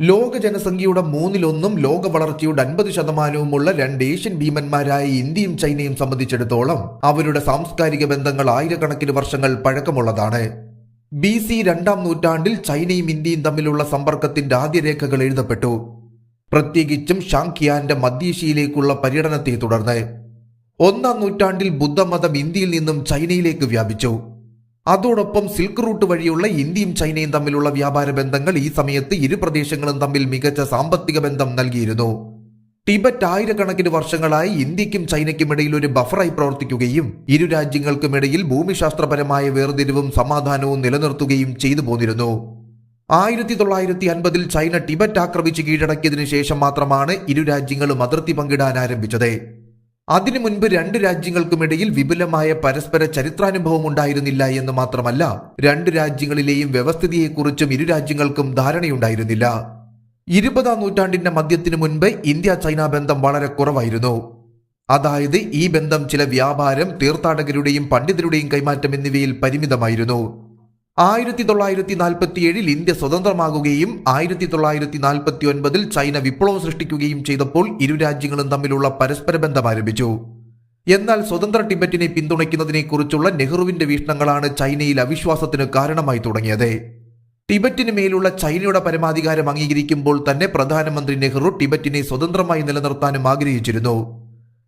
ലോക ജനസംഖ്യയുടെ മൂന്നിലൊന്നും ലോക വളർച്ചയുടെ അൻപത് ശതമാനവുമുള്ള രണ്ട് ഏഷ്യൻ ഭീമന്മാരായ ഇന്ത്യയും ചൈനയും സംബന്ധിച്ചിടത്തോളം അവരുടെ സാംസ്കാരിക ബന്ധങ്ങൾ ആയിരക്കണക്കിന് വർഷങ്ങൾ പഴക്കമുള്ളതാണ്. ബി സി രണ്ടാം നൂറ്റാണ്ടിൽ ചൈനയും ഇന്ത്യയും തമ്മിലുള്ള സമ്പർക്കത്തിന്റെ ആദ്യരേഖകൾ എഴുതപ്പെട്ടു. പ്രത്യേകിച്ചും ഷാങ്ഖിയാന്റെ മധ്യേഷ്യയിലേക്കുള്ള പര്യടനത്തെ തുടർന്ന്. ഒന്നാം നൂറ്റാണ്ടിൽ ബുദ്ധമതം ഇന്ത്യയിൽ നിന്നും ചൈനയിലേക്ക് വ്യാപിച്ചു. അതോടൊപ്പം സിൽക്ക് റൂട്ട് വഴിയുള്ള ഇന്ത്യയും ചൈനയും തമ്മിലുള്ള വ്യാപാര ബന്ധങ്ങൾ ഈ സമയത്ത് ഇരു പ്രദേശങ്ങളും തമ്മിൽ മികച്ച സാമ്പത്തിക ബന്ധം നൽകിയിരുന്നു. ടിബറ്റ് ആയിരക്കണക്കിന് വർഷങ്ങളായി ഇന്ത്യക്കും ചൈനയ്ക്കും ഇടയിൽ ഒരു ബഫറായി പ്രവർത്തിക്കുകയും ഇരു രാജ്യങ്ങൾക്കും ഇടയിൽ ഭൂമിശാസ്ത്രപരമായ വേർതിരിവും സമാധാനവും നിലനിർത്തുകയും ചെയ്തു പോന്നിരുന്നു. ആയിരത്തി തൊള്ളായിരത്തി അൻപതിൽ ചൈന ടിബറ്റ് ആക്രമിച്ച് കീഴടക്കിയതിനു ശേഷം മാത്രമാണ് ഇരു രാജ്യങ്ങളും അതിർത്തി പങ്കിടാൻ ആരംഭിച്ചത്. അതിനു മുൻപ് രണ്ട് രാജ്യങ്ങൾക്കുമിടയിൽ വിപുലമായ പരസ്പര ചരിത്രാനുഭവം ഉണ്ടായിരുന്നില്ല എന്ന് മാത്രമല്ല രണ്ട് രാജ്യങ്ങളിലെയും വ്യവസ്ഥിതിയെക്കുറിച്ചും ഇരു രാജ്യങ്ങൾക്കും ധാരണയുണ്ടായിരുന്നില്ല. ഇരുപതാം നൂറ്റാണ്ടിന്റെ മധ്യത്തിനു മുൻപ് ഇന്ത്യ ചൈന ബന്ധം വളരെ കുറവായിരുന്നു. അതായത് ഈ ബന്ധം ചില വ്യാപാരം തീർത്ഥാടകരുടെയും പണ്ഡിതരുടെയും കൈമാറ്റം എന്നിവയിൽ പരിമിതമായിരുന്നു. ആയിരത്തി തൊള്ളായിരത്തി നാൽപ്പത്തി ഏഴിൽ ഇന്ത്യ സ്വതന്ത്രമാകുകയും ആയിരത്തി തൊള്ളായിരത്തി നാൽപ്പത്തി ഒൻപതിൽ ചൈന വിപ്ലവം സൃഷ്ടിക്കുകയും ചെയ്തപ്പോൾ ഇരു രാജ്യങ്ങളും തമ്മിലുള്ള പരസ്പര ബന്ധം ആരംഭിച്ചു. എന്നാൽ സ്വതന്ത്ര ടിബറ്റിനെ പിന്തുണയ്ക്കുന്നതിനെക്കുറിച്ചുള്ള നെഹ്റുവിന്റെ വീക്ഷണങ്ങളാണ് ചൈനയിൽ അവിശ്വാസത്തിന് കാരണമായി തുടങ്ങിയത്. ടിബറ്റിന് മേലുള്ള ചൈനയുടെ പരമാധികാരം അംഗീകരിക്കുമ്പോൾ തന്നെ പ്രധാനമന്ത്രി നെഹ്റു ടിബറ്റിനെ സ്വതന്ത്രമായി നിലനിർത്താനും ആഗ്രഹിച്ചിരുന്നു.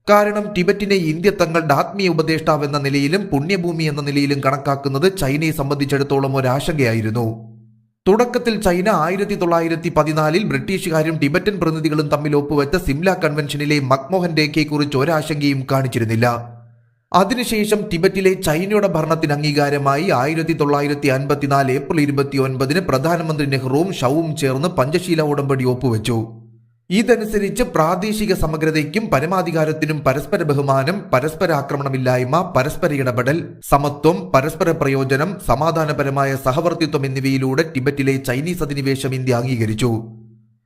കാരണം ടിബറ്റിനെ ഇന്ത്യ തങ്ങളുടെ ആത്മീയ ഉപദേഷ്ടാവ് എന്ന നിലയിലും പുണ്യഭൂമി എന്ന നിലയിലും കണക്കാക്കുന്നത് ചൈനയെ സംബന്ധിച്ചിടത്തോളം ഒരു ആശങ്കയായിരുന്നു തുടക്കത്തിൽ ചൈന ആയിരത്തി തൊള്ളായിരത്തി പതിനാലിൽ ബ്രിട്ടീഷുകാരും ടിബറ്റൻ പ്രതിനിധികളും തമ്മിൽ ഒപ്പുവെച്ച സിംല കൺവെൻഷനിലെ മക്മോഹൻ രേഖയെക്കുറിച്ച് ഒരാശങ്കയും കാണിച്ചിരുന്നില്ല. അതിനുശേഷം ടിബറ്റിലെ ചൈനയുടെ ഭരണത്തിന് അംഗീകാരമായി ആയിരത്തി തൊള്ളായിരത്തി അൻപത്തിനാല് ഏപ്രിൽ ഇരുപത്തി ഒൻപതിന് പ്രധാനമന്ത്രി നെഹ്റുവും ഷവും ചേർന്ന് പഞ്ചശീല ഉടമ്പടി ഒപ്പുവെച്ചു. ഇതനുസരിച്ച് പ്രാദേശിക സമഗ്രതയ്ക്കും പരമാധികാരത്തിനും പരസ്പര ബഹുമാനം പരസ്പര ആക്രമണമില്ലായ്മ പരസ്പര ഇടപെടൽ സമത്വം പരസ്പര പ്രയോജനം സമാധാനപരമായ സഹവർത്തിത്വം എന്നിവയിലൂടെ ടിബറ്റിലെ ചൈനീസ് അധിനിവേശം ഇന്ത്യ അംഗീകരിച്ചു.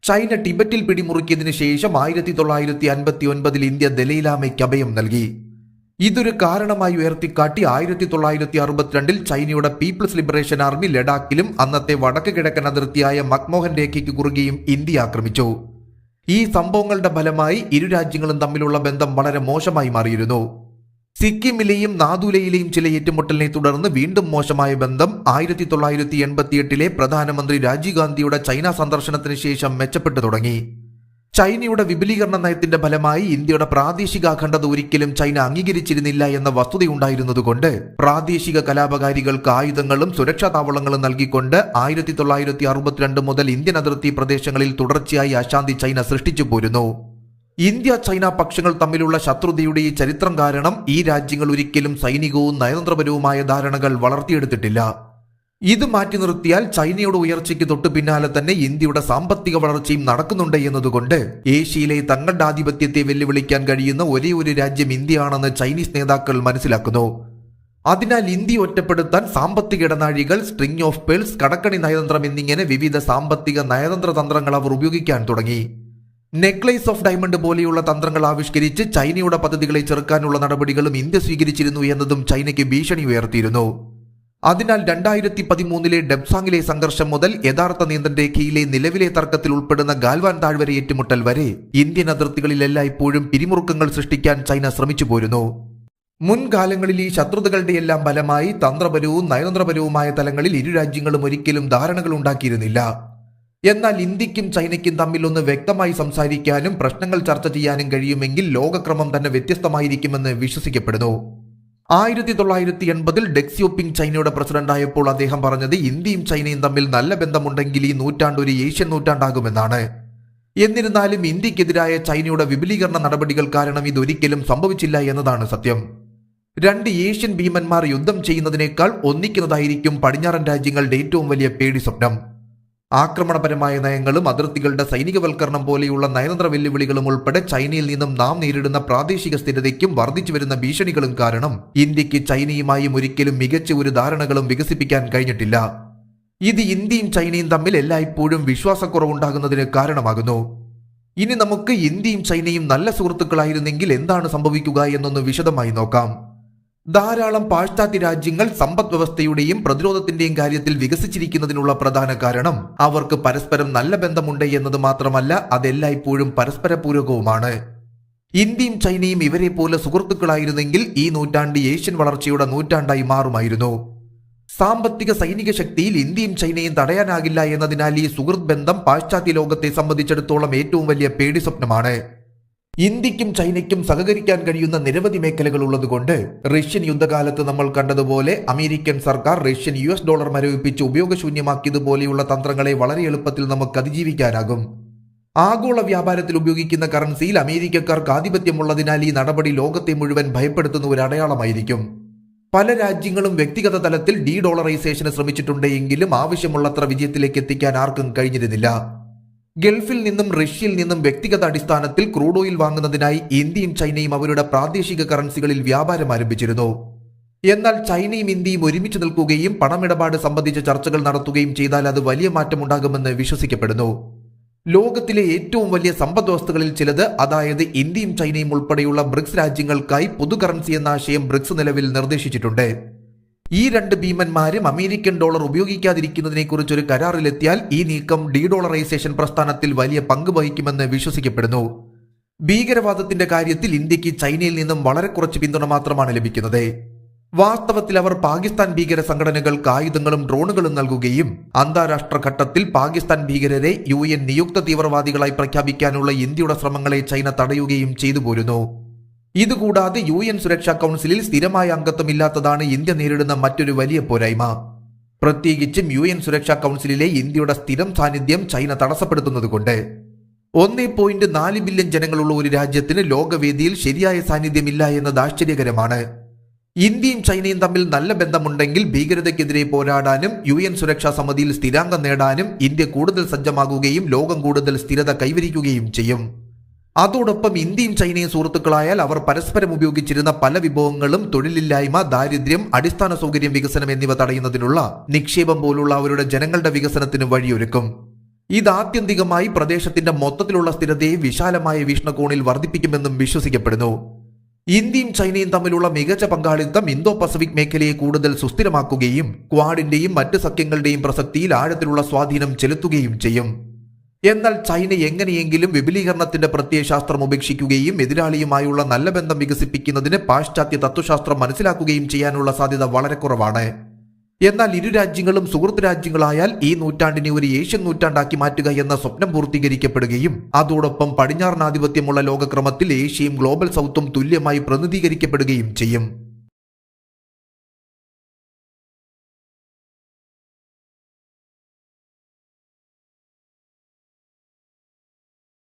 ചൈന ടിബറ്റിൽ പിടിമുറുക്കിയതിനു ശേഷം ആയിരത്തി തൊള്ളായിരത്തി അൻപത്തി ഒൻപതിൽ ഇന്ത്യ ദലൈലാമയ്ക്ക് അഭയം നൽകി. ഇതൊരു കാരണമായി ഉയർത്തിക്കാട്ടി ആയിരത്തി തൊള്ളായിരത്തി അറുപത്തിരണ്ടിൽ ചൈനയുടെ പീപ്പിൾസ് ലിബറേഷൻ ആർമി ലഡാക്കിലും അന്നത്തെ വടക്ക് കിഴക്കൻ അതിർത്തിയായ മക്മോഹൻ രേഖയ്ക്ക് കുറുകെയും ഇന്ത്യ ആക്രമിച്ചു. ഈ സംഭവങ്ങളുടെ ഫലമായി ഇരു രാജ്യങ്ങളും തമ്മിലുള്ള ബന്ധം വളരെ മോശമായി മാറിയിരുന്നു. സിക്കിമിലെയും നാദുലയിലെയും ചില ഏറ്റുമുട്ടലിനെ തുടർന്ന് വീണ്ടും മോശമായ ബന്ധം ആയിരത്തി തൊള്ളായിരത്തി എൺപത്തിയെട്ടിലെ പ്രധാനമന്ത്രി രാജീവ് ഗാന്ധിയുടെ ചൈന സന്ദർശനത്തിന് ശേഷം മെച്ചപ്പെട്ടു തുടങ്ങി. ചൈനയുടെ വിപുലീകരണ നയത്തിന്റെ ഫലമായി ഇന്ത്യയുടെ പ്രാദേശിക അഖണ്ഡത ഒരിക്കലും ചൈന അംഗീകരിച്ചിരുന്നില്ല എന്ന വസ്തുതയുണ്ടായിരുന്നതുകൊണ്ട് പ്രാദേശിക കലാപകാരികൾക്ക് ആയുധങ്ങളും സുരക്ഷാ താവളങ്ങളും നൽകിക്കൊണ്ട് ആയിരത്തി തൊള്ളായിരത്തി അറുപത്തിരണ്ട് മുതൽ ഇന്ത്യൻ അതിർത്തി പ്രദേശങ്ങളിൽ തുടർച്ചയായി അശാന്തി ചൈന സൃഷ്ടിച്ചു പോരുന്നു. ഇന്ത്യ ചൈന പക്ഷങ്ങൾ തമ്മിലുള്ള ശത്രുതയുടെ ഈ ചരിത്രം കാരണം ഈ രാജ്യങ്ങൾ ഒരിക്കലും സൈനികവും നയതന്ത്രപരവുമായ ധാരണകൾ വളർത്തിയെടുത്തിട്ടില്ല. ഇത് മാറ്റി നിർത്തിയാൽ ചൈനയുടെ ഉയർച്ചയ്ക്ക് തൊട്ടു പിന്നാലെ തന്നെ ഇന്ത്യയുടെ സാമ്പത്തിക വളർച്ചയും നടക്കുന്നുണ്ട് എന്നതുകൊണ്ട് ഏഷ്യയിലെ തങ്ങളുടെ ആധിപത്യത്തെ വെല്ലുവിളിക്കാൻ കഴിയുന്ന ഒരേ ഒരു രാജ്യം ഇന്ത്യയാണെന്ന് ചൈനീസ് നേതാക്കൾ മനസ്സിലാക്കുന്നു. അതിനാൽ ഇന്ത്യ ഒറ്റപ്പെടുത്താൻ സാമ്പത്തിക ഇടനാഴികൾ സ്ട്രിംഗ് ഓഫ് പേൾസ് കടക്കണി നയതന്ത്രം എന്നിങ്ങനെ വിവിധ സാമ്പത്തിക നയതന്ത്ര തന്ത്രങ്ങൾ അവർ ഉപയോഗിക്കാൻ തുടങ്ങി. നെക്ലേസ് ഓഫ് ഡയമണ്ട് പോലെയുള്ള തന്ത്രങ്ങൾ ആവിഷ്കരിച്ച് ചൈനയുടെ പദ്ധതികളെ ചെറുക്കാനുള്ള നടപടികളും ഇന്ത്യ സ്വീകരിച്ചിരുന്നു എന്നതും ചൈനയ്ക്ക് ഭീഷണി ഉയർത്തിയിരുന്നു. അതിനാൽ രണ്ടായിരത്തി പതിമൂന്നിലെ ഡെബ്സാങ്ങിലെ സംഘർഷം മുതൽ യഥാർത്ഥ നിയന്ത്രണ രേഖയിലെ നിലവിലെ തർക്കത്തിൽ ഉൾപ്പെടുന്ന ഗാൽവാൻ താഴ്വര ഏറ്റുമുട്ടൽ വരെ ഇന്ത്യൻ അതിർത്തികളിലെല്ലാം ഇപ്പോഴും പിരിമുറുക്കങ്ങൾ സൃഷ്ടിക്കാൻ ചൈന ശ്രമിച്ചു പോരുന്നു. മുൻകാലങ്ങളിൽ ഈ ശത്രുതകളുടെയെല്ലാം ഫലമായി തന്ത്രപരവും നയതന്ത്രപരവുമായ തലങ്ങളിൽ ഇരു രാജ്യങ്ങളും ഒരിക്കലും ധാരണകൾ ഉണ്ടാക്കിയിരുന്നില്ല. എന്നാൽ ഇന്ത്യക്കും ചൈനയ്ക്കും തമ്മിൽ ഒന്ന് വ്യക്തമായി സംസാരിക്കാനും പ്രശ്നങ്ങൾ ചർച്ച ചെയ്യാനും കഴിയുമെങ്കിൽ ലോകക്രമം തന്നെ വ്യത്യസ്തമായിരിക്കുമെന്ന് വിശ്വസിക്കപ്പെടുന്നു. ആയിരത്തി തൊള്ളായിരത്തി എൺപതിൽ ഡെക്സിയോപിങ് ചൈനയുടെ പ്രസിഡന്റായപ്പോൾ അദ്ദേഹം പറഞ്ഞത് ഇന്ത്യയും ചൈനയും തമ്മിൽ നല്ല ബന്ധമുണ്ടെങ്കിൽ ഈ നൂറ്റാണ്ട് ഒരു ഏഷ്യൻ നൂറ്റാണ്ടാകുമെന്നാണ്. എന്നിരുന്നാലും ഇന്ത്യക്കെതിരായ ചൈനയുടെ വിപുലീകരണ നടപടികൾ കാരണം ഇതൊരിക്കലും സംഭവിച്ചില്ല എന്നതാണ് സത്യം. രണ്ട് ഏഷ്യൻ ഭീമന്മാർ യുദ്ധം ചെയ്യുന്നതിനേക്കാൾ ഒന്നിക്കുന്നതായിരിക്കും പടിഞ്ഞാറൻ രാജ്യങ്ങളുടെ ഏറ്റവും വലിയ പേടി സ്വപ്നം. ആക്രമണപരമായ നയങ്ങളും അതിർത്തികളുടെ സൈനികവൽക്കരണം പോലെയുള്ള നയതന്ത്ര വെല്ലുവിളികളും ഉൾപ്പെടെ ചൈനയിൽ നിന്നും നാം നേരിടുന്ന പ്രാദേശിക സ്ഥിരതയ്ക്കും വർദ്ധിച്ചു വരുന്ന ഭീഷണികളും കാരണം ഇന്ത്യയ്ക്ക് ചൈനയുമായും ഒരിക്കലും മികച്ച ഒരു ധാരണകളും വികസിപ്പിക്കാൻ കഴിഞ്ഞിട്ടില്ല. ഇത് ഇന്ത്യയും ചൈനയും തമ്മിൽ എല്ലായ്പ്പോഴും വിശ്വാസക്കുറവുണ്ടാകുന്നതിന് കാരണമാകുന്നു. ഇനി നമുക്ക് ഇന്ത്യയും ചൈനയും നല്ല സുഹൃത്തുക്കളായിരുന്നെങ്കിൽ എന്താണ് സംഭവിക്കുക എന്നൊന്ന് വിശദമായി നോക്കാം. ധാരാളം പാശ്ചാത്യ രാജ്യങ്ങൾ സമ്പദ് വ്യവസ്ഥയുടെയും പ്രതിരോധത്തിന്റെയും കാര്യത്തിൽ വികസിച്ചിരിക്കുന്നതിനുള്ള പ്രധാന കാരണം അവർക്ക് പരസ്പരം നല്ല ബന്ധമുണ്ട് എന്നത് മാത്രമല്ല അതെല്ലായ്പ്പോഴും പരസ്പര പൂരകവുമാണ് ഇന്ത്യയും ചൈനയും ഇവരെ പോലെ സുഹൃത്തുക്കളായിരുന്നെങ്കിൽ ഈ നൂറ്റാണ്ട് ഏഷ്യൻ വളർച്ചയുടെ നൂറ്റാണ്ടായി മാറുമായിരുന്നു. സാമ്പത്തിക സൈനിക ശക്തിയിൽ ഇന്ത്യയും ചൈനയും തടയാനാകില്ല എന്നതിനാൽ ഈ സുഹൃത്ത് ബന്ധം പാശ്ചാത്യ ലോകത്തെ സംബന്ധിച്ചിടത്തോളം ഏറ്റവും വലിയ പേടി സ്വപ്നമാണ് ഇന്ത്യക്കും ചൈനയ്ക്കും സഹകരിക്കാൻ കഴിയുന്ന നിരവധി മേഖലകൾ ഉള്ളതുകൊണ്ട് റഷ്യൻ യുദ്ധകാലത്ത് നമ്മൾ കണ്ടതുപോലെ അമേരിക്കൻ സർക്കാർ റഷ്യൻ യു എസ് ഡോളർ മരവിപ്പിച്ച് ഉപയോഗശൂന്യമാക്കിയതുപോലെയുള്ള തന്ത്രങ്ങളെ വളരെ എളുപ്പത്തിൽ നമുക്ക് അതിജീവിക്കാനാകും. ആഗോള വ്യാപാരത്തിൽ ഉപയോഗിക്കുന്ന കറൻസിയിൽ അമേരിക്കക്കാർക്ക് ആധിപത്യമുള്ളതിനാൽ ഈ നടപടി ലോകത്തെ മുഴുവൻ ഭയപ്പെടുത്തുന്ന ഒരു അടയാളമായിരിക്കും. പല രാജ്യങ്ങളും വ്യക്തിഗത തലത്തിൽ ഡി ഡോളറൈസേഷന് ശ്രമിച്ചിട്ടുണ്ടെങ്കിലും ആവശ്യമുള്ളത്ര വിജയത്തിലേക്ക് എത്തിക്കാൻ ആർക്കും കഴിഞ്ഞിരുന്നില്ല. ഗൾഫിൽ നിന്നും റഷ്യയിൽ നിന്നും വ്യക്തിഗത അടിസ്ഥാനത്തിൽ ക്രൂഡ് ഓയിൽ വാങ്ങുന്നതിനായി ഇന്ത്യയും ചൈനയും അവരുടെ പ്രാദേശിക കറൻസികളിൽ വ്യാപാരം ആരംഭിച്ചിരുന്നു. എന്നാൽ ചൈനയും ഇന്ത്യയും ഒരുമിച്ച് നിൽക്കുകയും പണമിടപാട് സംബന്ധിച്ച ചർച്ചകൾ നടത്തുകയും ചെയ്താൽ അത് വലിയ മാറ്റമുണ്ടാകുമെന്ന് വിശ്വസിക്കപ്പെടുന്നു. ലോകത്തിലെ ഏറ്റവും വലിയ സമ്പദ് വ്യവസ്ഥകളിൽ ചിലത് അതായത് ഇന്ത്യയും ചൈനയും ഉൾപ്പെടെയുള്ള ബ്രിക്സ് രാജ്യങ്ങൾക്കായി പുതു കറൻസി എന്ന ആശയം ബ്രിക്സ് നിലവിൽ നിർദ്ദേശിച്ചിട്ടുണ്ട്. ഈ രണ്ട് ഭീമന്മാരും അമേരിക്കൻ ഡോളർ ഉപയോഗിക്കാതിരിക്കുന്നതിനെക്കുറിച്ച് ഒരു കരാറിലെത്തിയാൽ ഈ നീക്കം ഡീഡോളറൈസേഷൻ പ്രസ്ഥാനത്തിൽ വലിയ പങ്ക് വഹിക്കുമെന്ന് വിശ്വസിക്കപ്പെടുന്നു. ഭീകരവാദത്തിന്റെ കാര്യത്തിൽ ഇന്ത്യയ്ക്ക് ചൈനയിൽ നിന്നും വളരെ കുറച്ച് പിന്തുണ മാത്രമാണ് ലഭിക്കുന്നത്. വാസ്തവത്തിൽ അവർ പാകിസ്ഥാൻ ഭീകര സംഘടനകൾക്ക് ആയുധങ്ങളും ഡ്രോണുകളും നൽകുകയും അന്താരാഷ്ട്ര ഘട്ടത്തിൽ പാകിസ്ഥാൻ ഭീകരരെ യു നിയുക്ത തീവ്രവാദികളായി പ്രഖ്യാപിക്കാനുള്ള ഇന്ത്യയുടെ ശ്രമങ്ങളെ ചൈന തടയുകയും ചെയ്തു പോരുന്നു ഇതുകൂടാതെ യു എൻ സുരക്ഷാ കൗൺസിലിൽ സ്ഥിരമായ അംഗത്വമില്ലാത്തതാണ് ഇന്ത്യ നേരിടുന്ന മറ്റൊരു വലിയ പോരായ്മ. പ്രത്യേകിച്ചും യു എൻ സുരക്ഷാ കൗൺസിലിലെ ഇന്ത്യയുടെ സ്ഥിരം സാന്നിധ്യം ചൈന തടസ്സപ്പെടുത്തുന്നതുകൊണ്ട്. ഒന്നേ പോയിന്റ് നാല് ബില്യൺ ജനങ്ങളുള്ള ഒരു രാജ്യത്തിന് ലോകവേദിയിൽ ശരിയായ സാന്നിധ്യമില്ല എന്നത് ആശ്ചര്യകരമാണ്. ഇന്ത്യയും ചൈനയും തമ്മിൽ നല്ല ബന്ധമുണ്ടെങ്കിൽ ഭീകരതയ്ക്കെതിരെ പോരാടാനും യു എൻ സുരക്ഷാ സമിതിയിൽ സ്ഥിരാംഗം നേടാനും ഇന്ത്യ കൂടുതൽ സജ്ജമാകുകയും ലോകം കൂടുതൽ സ്ഥിരത കൈവരിക്കുകയും ചെയ്യും. അതോടൊപ്പം ഇന്ത്യയും ചൈനയും സുഹൃത്തുക്കളായാൽ അവർ പരസ്പരം ഉപയോഗിച്ചിരുന്ന പല വിഭവങ്ങളും തൊഴിലില്ലായ്മ ദാരിദ്ര്യം അടിസ്ഥാന സൗകര്യം വികസനം എന്നിവ തടയുന്നതിനുള്ള നിക്ഷേപം പോലുള്ള അവരുടെ ജനങ്ങളുടെ വികസനത്തിന് വഴിയൊരുക്കും. ഇത് ആത്യന്തികമായി പ്രദേശത്തിന്റെ മൊത്തത്തിലുള്ള സ്ഥിരതയെ വിശാലമായ വീക്ഷണകോണിൽ വർദ്ധിപ്പിക്കുമെന്നും വിശ്വസിക്കപ്പെടുന്നു. ഇന്ത്യയും ചൈനയും തമ്മിലുള്ള മികച്ച പങ്കാളിത്തം ഇന്തോ പസഫിക് മേഖലയെ കൂടുതൽ സുസ്ഥിരമാക്കുകയും ക്വാഡിന്റെയും മറ്റ് സഖ്യങ്ങളുടെയും പ്രസക്തിയിൽ ആഴത്തിലുള്ള സ്വാധീനം ചെലുത്തുകയും ചെയ്യും. എന്നാൽ ചൈന എങ്ങനെയെങ്കിലും വിപുലീകരണത്തിന്റെ പ്രത്യയശാസ്ത്രം ഉപേക്ഷിക്കുകയും എതിരാളിയുമായുള്ള നല്ല ബന്ധം വികസിപ്പിക്കുന്നതിന് പാശ്ചാത്യ തത്വശാസ്ത്രം മനസ്സിലാക്കുകയും ചെയ്യാനുള്ള സാധ്യത വളരെ കുറവാണ്. എന്നാൽ ഇരു രാജ്യങ്ങളും സുഹൃത്ത് രാജ്യങ്ങളായാൽ ഈ നൂറ്റാണ്ടിനെ ഒരു ഏഷ്യൻ നൂറ്റാണ്ടാക്കി മാറ്റുക എന്ന സ്വപ്നം പൂർത്തീകരിക്കപ്പെടുകയും അതോടൊപ്പം പടിഞ്ഞാറനാധിപത്യമുള്ള ലോകക്രമത്തിൽ ഏഷ്യയും ഗ്ലോബൽ സൗത്തും തുല്യമായി പ്രതിനിധീകരിക്കപ്പെടുകയും ചെയ്യും.